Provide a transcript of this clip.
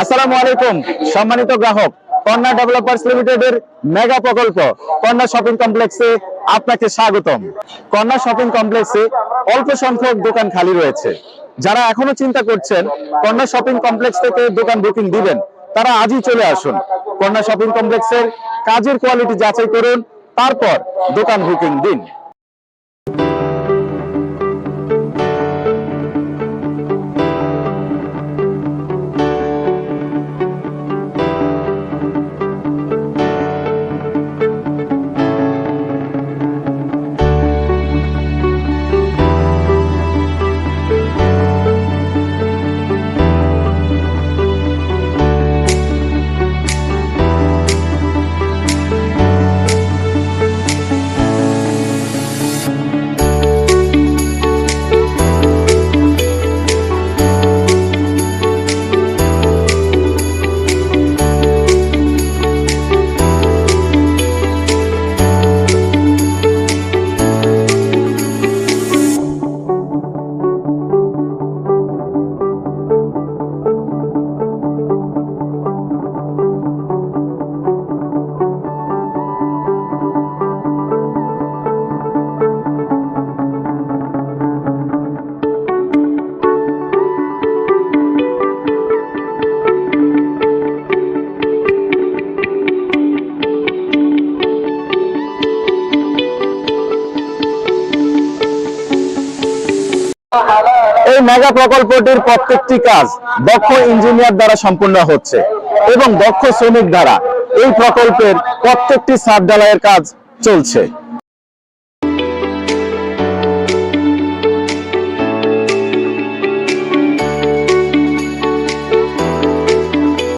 আসসালামু আলাইকুম, সম্মানিত গ্রাহক, কন্যা ডেভেলপার্স লিমিটেডের মেগা প্রকল্প, কন্যা শপিং কমপ্লেক্সে আপনাকে স্বাগতম। কন্যা শপিং কমপ্লেক্সে অল্প সংখ্যক দোকান খালি রয়েছে। যারা এখনও চিন্তা করছেন কন্যা শপিং কমপ্লেক্স থেকে দোকান বুকিং দিবেন, তারা আজই চলে আসুন। কন্যা শপিং কমপ্লেক্সের কাজের কোয়ালিটি যাচাই করুন, তারপর দোকান বুকিং দিন। এই মেগা প্রকল্পটির প্রত্যেকটি কাজ দক্ষ ইঞ্জিনিয়ার দ্বারা সম্পূর্ণ হচ্ছে এবং দক্ষ শ্রমিক দ্বারা এই প্রকল্পের প্রত্যেকটি সাব ঢালাইয়ের কাজ চলছে।